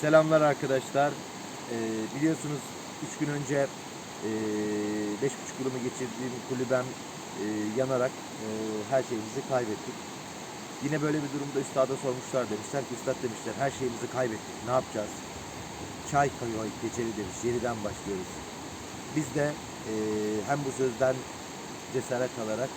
Selamlar arkadaşlar. Ee, biliyorsunuz 3 gün önce e, beş buçuk yılımı geçirdiğim kulübem e, yanarak e, her şeyimizi kaybettik. Yine böyle bir durumda üstada sormuşlar demişler ki üstad demişler her şeyimizi kaybettik ne yapacağız? Çay koy geçeri demiş yeniden başlıyoruz. Biz de e, hem bu sözden cesaret alarak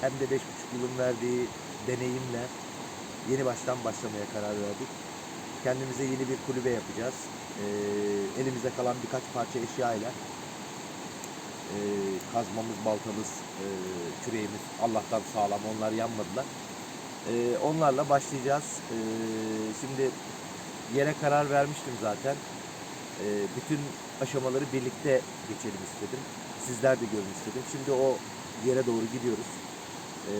hem de beş buçuk yılın verdiği deneyimle yeni baştan başlamaya karar verdik. Kendimize yeni bir kulübe yapacağız. Ee, elimizde kalan birkaç parça eşyayla ee, kazmamız, baltamız, ee, küreğimiz Allah'tan sağlam onlar yanmadılar. Ee, onlarla başlayacağız. Ee, şimdi yere karar vermiştim zaten. Ee, bütün aşamaları birlikte geçelim istedim. Sizler de görün istedim. Şimdi o yere doğru gidiyoruz. Ee,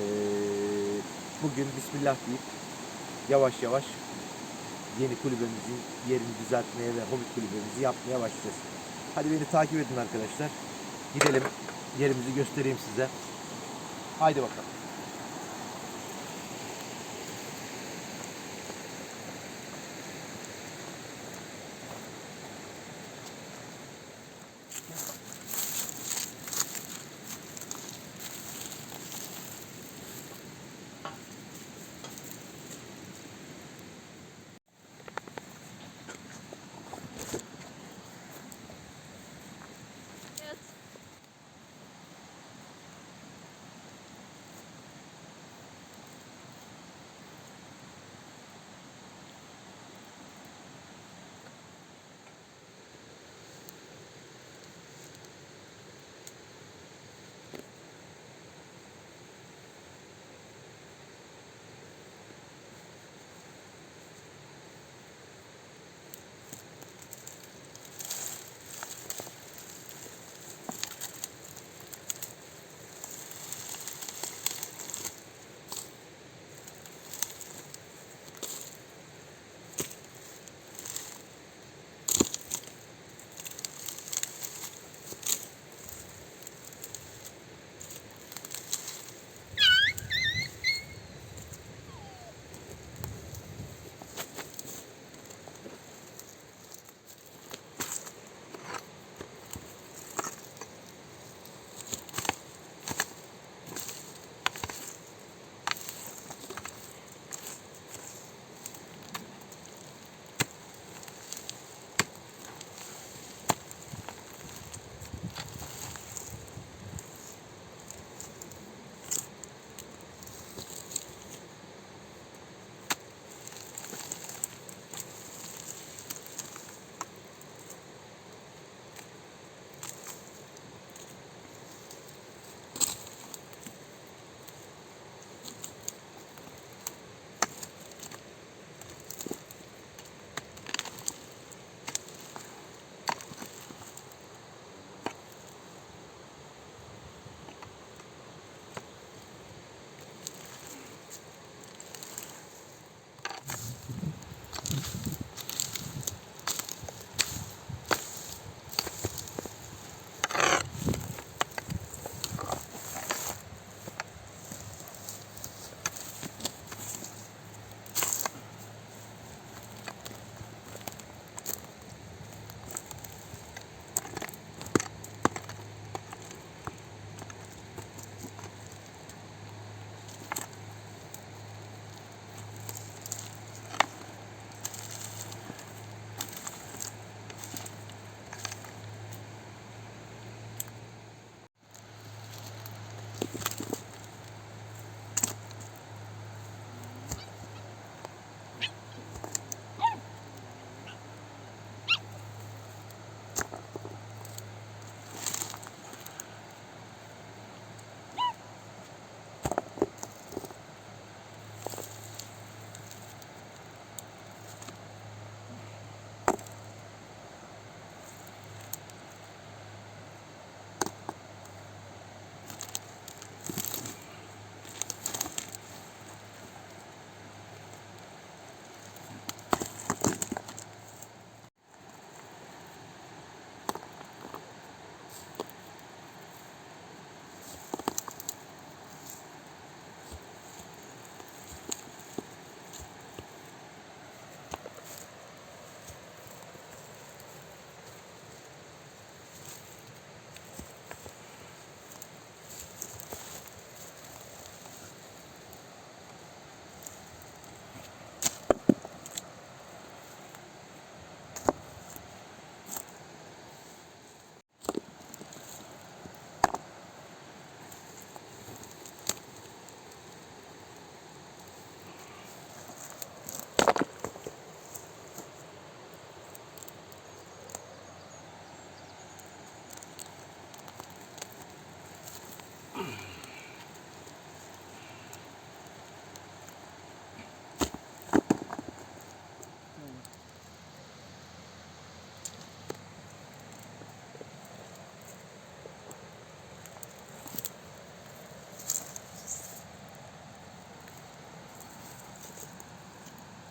bugün Bismillah deyip yavaş yavaş yeni kulübemizin yerini düzeltmeye ve hobi kulübemizi yapmaya başlayacağız. Hadi beni takip edin arkadaşlar. Gidelim yerimizi göstereyim size. Haydi bakalım.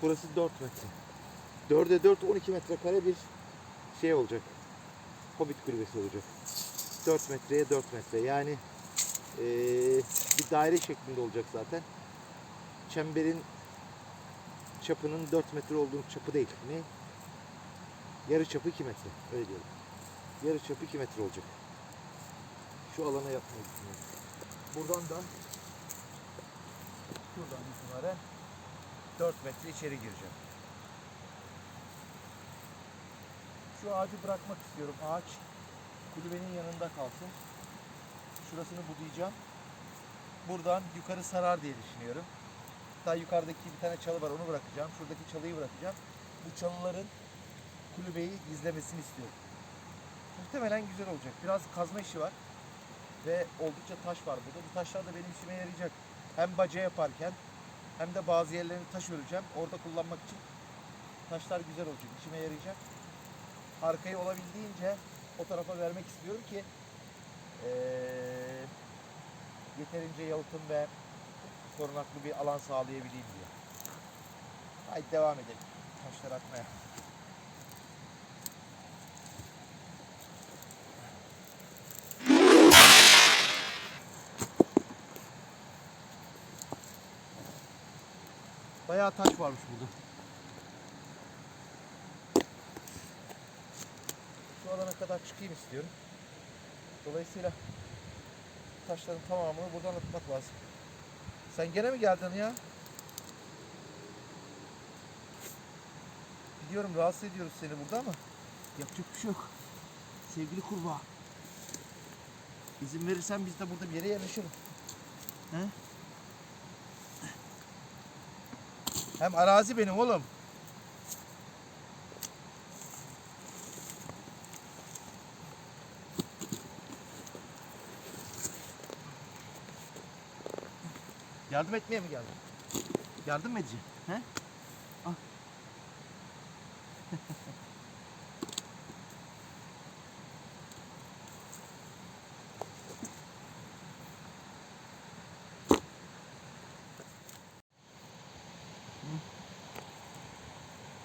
Burası 4 metre. 4'e 4 12 metrekare bir şey olacak. Hobbit kulübesi olacak. 4 metreye 4 metre. Yani eee, bir daire şeklinde olacak zaten. Çemberin çapının 4 metre olduğunu çapı değil. Ne? Yarı çapı 2 metre. Öyle diyelim. Yarı çapı 2 metre olacak. Şu alana yapmayı düşünüyorum. Buradan da şuradan itibaren 4 metre içeri gireceğim. Şu ağacı bırakmak istiyorum. Ağaç kulübenin yanında kalsın. Şurasını budayacağım. Buradan yukarı sarar diye düşünüyorum. Daha yukarıdaki bir tane çalı var onu bırakacağım. Şuradaki çalıyı bırakacağım. Bu çalıların kulübeyi gizlemesini istiyorum. Muhtemelen güzel olacak. Biraz kazma işi var. Ve oldukça taş var burada. Bu taşlar da benim işime yarayacak. Hem baca yaparken hem de bazı yerlerini taş öreceğim. Orada kullanmak için taşlar güzel olacak. İşime yarayacak. Arkayı olabildiğince o tarafa vermek istiyorum ki eee, yeterince yalıtım ve korunaklı bir alan sağlayabileyim diye. Haydi devam edelim. Taşlar atmaya. Bayağı taş varmış burada. Şu alana kadar çıkayım istiyorum. Dolayısıyla taşların tamamını buradan atmak lazım. Sen gene mi geldin ya? Biliyorum rahatsız ediyoruz seni burada ama yapacak bir şey yok. Sevgili kurbağa. İzin verirsen biz de burada bir yere yerleşelim. He? Hem arazi benim oğlum. Yardım etmeye mi geldin? Yardım mı edeceğim? He? Al.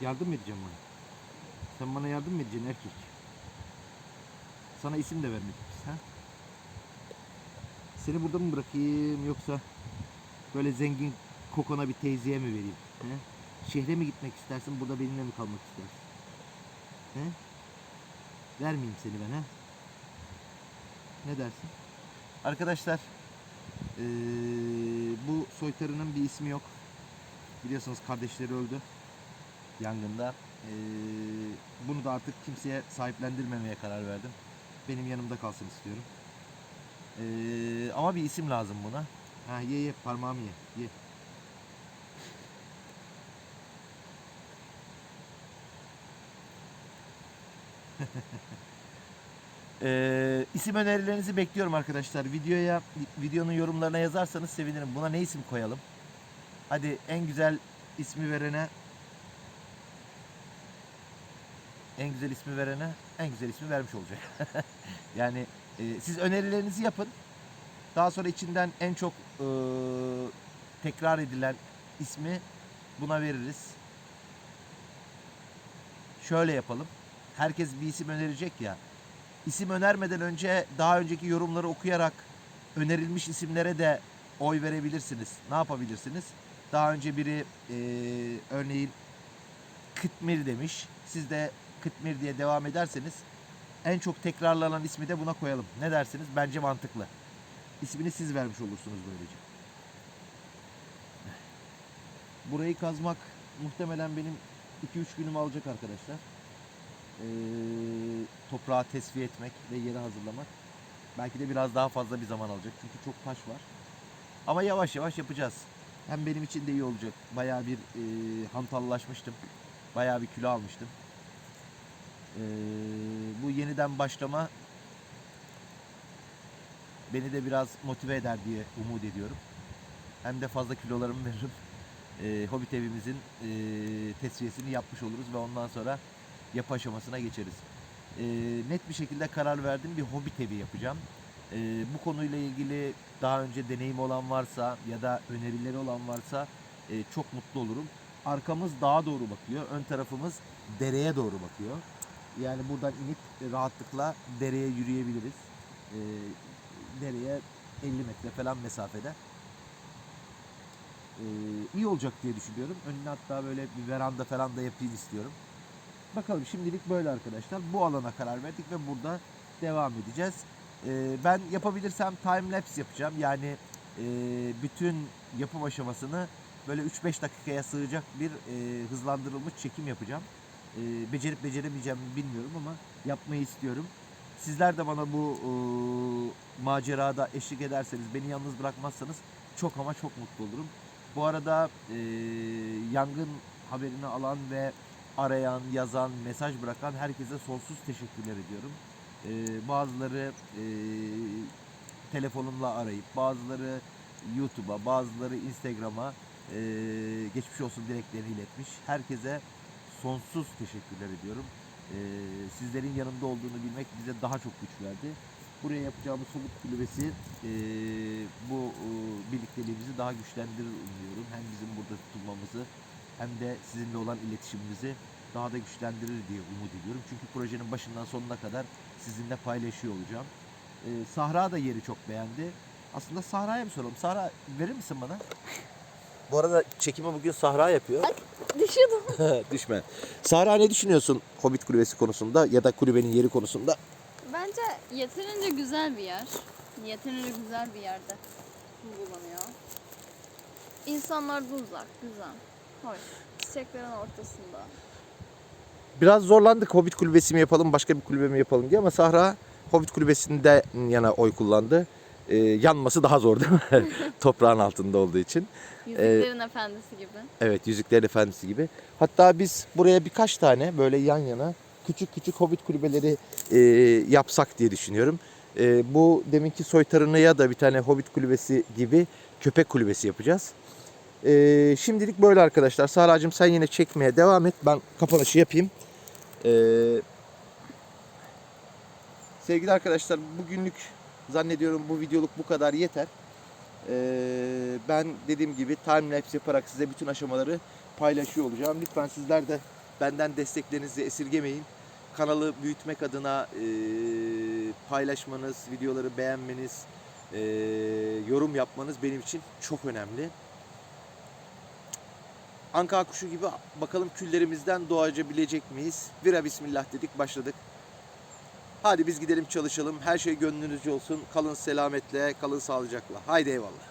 Yardım edeceğim bana? Sen bana yardım mı edeceksin erkek? Sana isim de vermedik biz ha? Seni burada mı bırakayım yoksa böyle zengin kokona bir teyzeye mi vereyim? He? Şehre mi gitmek istersin burada benimle mi kalmak istersin? He? Vermeyeyim seni ben ha? Ne dersin? Arkadaşlar eee, bu soytarının bir ismi yok. Biliyorsunuz kardeşleri öldü yangında. Eee, bunu da artık kimseye sahiplendirmemeye karar verdim. Benim yanımda kalsın istiyorum. Eee, ama bir isim lazım buna. Ha ye ye parmağımı ye. Ye. Eee isim önerilerinizi bekliyorum arkadaşlar. Videoya videonun yorumlarına yazarsanız sevinirim. Buna ne isim koyalım? Hadi en güzel ismi verene en güzel ismi verene en güzel ismi vermiş olacak. yani e, siz önerilerinizi yapın. Daha sonra içinden en çok e, tekrar edilen ismi buna veririz. Şöyle yapalım. Herkes bir isim önerecek ya. İsim önermeden önce daha önceki yorumları okuyarak önerilmiş isimlere de oy verebilirsiniz. Ne yapabilirsiniz? Daha önce biri e, örneğin Kıtmir demiş. Siz de Kıtmir diye devam ederseniz en çok tekrarlanan ismi de buna koyalım. Ne dersiniz? Bence mantıklı. İsmini siz vermiş olursunuz böylece. Burayı kazmak muhtemelen benim 2-3 günümü alacak arkadaşlar. Ee, toprağı tesviye etmek ve yeri hazırlamak. Belki de biraz daha fazla bir zaman alacak. Çünkü çok taş var. Ama yavaş yavaş yapacağız. Hem benim için de iyi olacak. Bayağı bir e, hantallaşmıştım. Bayağı bir kilo almıştım. Ee, bu yeniden başlama beni de biraz motive eder diye umut ediyorum. Hem de fazla kilolarımı veririm. Ee, Hobbit evimizin e, tesviyesini yapmış oluruz ve ondan sonra yapı aşamasına geçeriz. Ee, net bir şekilde karar verdim bir Hobbit evi yapacağım. Ee, bu konuyla ilgili daha önce deneyim olan varsa ya da önerileri olan varsa e, çok mutlu olurum. arkamız dağa doğru bakıyor. Ön tarafımız dereye doğru bakıyor. Yani buradan inip rahatlıkla dereye yürüyebiliriz. Ee, dereye 50 metre falan mesafede. Ee, iyi olacak diye düşünüyorum. Önüne hatta böyle bir veranda falan da yapayım istiyorum. Bakalım şimdilik böyle arkadaşlar. Bu alana karar verdik ve burada devam edeceğiz. Ee, ben yapabilirsem time lapse yapacağım. Yani e, bütün yapım aşamasını böyle 3-5 dakikaya sığacak bir e, hızlandırılmış çekim yapacağım. E, becerip beceremeyeceğimi bilmiyorum ama yapmayı istiyorum. Sizler de bana bu e, macerada eşlik ederseniz, beni yalnız bırakmazsanız çok ama çok mutlu olurum. Bu arada e, yangın haberini alan ve arayan, yazan, mesaj bırakan herkese sonsuz teşekkürler ediyorum. E, bazıları e, telefonumla arayıp, bazıları YouTube'a, bazıları Instagram'a e, geçmiş olsun dileklerini iletmiş. Herkese sonsuz teşekkürler ediyorum. E, sizlerin yanımda olduğunu bilmek bize daha çok güç verdi. Buraya yapacağımız soluk kulübesi e, bu e, birlikteliğimizi daha güçlendirir umuyorum. Hem bizim burada tutulmamızı hem de sizinle olan iletişimimizi daha da güçlendirir diye umut ediyorum. Çünkü projenin başından sonuna kadar sizinle paylaşıyor olacağım. E, Sahra da yeri çok beğendi. Aslında Sahra'ya bir soralım. Sahra verir misin bana? Bu arada çekimi bugün Sahra yapıyor. Düşüyordum. Düşme. Sahra ne düşünüyorsun Hobbit Kulübesi konusunda ya da kulübenin yeri konusunda? Bence yeterince güzel bir yer. Yeterince güzel bir yerde bulunuyor. İnsanlar da uzak, güzel. Hoş. Çiçeklerin ortasında. Biraz zorlandık Hobbit Kulübesi mi yapalım başka bir kulübe mi yapalım diye ama Sahra Hobbit Kulübesi'nde yana oy kullandı. Ee, yanması daha zor değil mi? Toprağın altında olduğu için. Yüzüklerin Efendisi gibi. Evet Yüzüklerin Efendisi gibi. Hatta biz buraya birkaç tane böyle yan yana küçük küçük hobbit kulübeleri e, yapsak diye düşünüyorum. E, bu deminki soytarınıya da bir tane hobbit kulübesi gibi köpek kulübesi yapacağız. E, şimdilik böyle arkadaşlar. Sahra'cığım sen yine çekmeye devam et. Ben kapanışı yapayım. E, sevgili arkadaşlar bugünlük zannediyorum bu videoluk bu kadar yeter. Ee, ben dediğim gibi time lapse yaparak size bütün aşamaları paylaşıyor olacağım. Lütfen sizler de benden desteklerinizi esirgemeyin. Kanalı büyütmek adına e, paylaşmanız, videoları beğenmeniz, e, yorum yapmanız benim için çok önemli. Anka kuşu gibi bakalım küllerimizden doğacabilecek miyiz? Vira bismillah dedik başladık. Hadi biz gidelim çalışalım. Her şey gönlünüzce olsun. Kalın selametle, kalın sağlıcakla. Haydi eyvallah.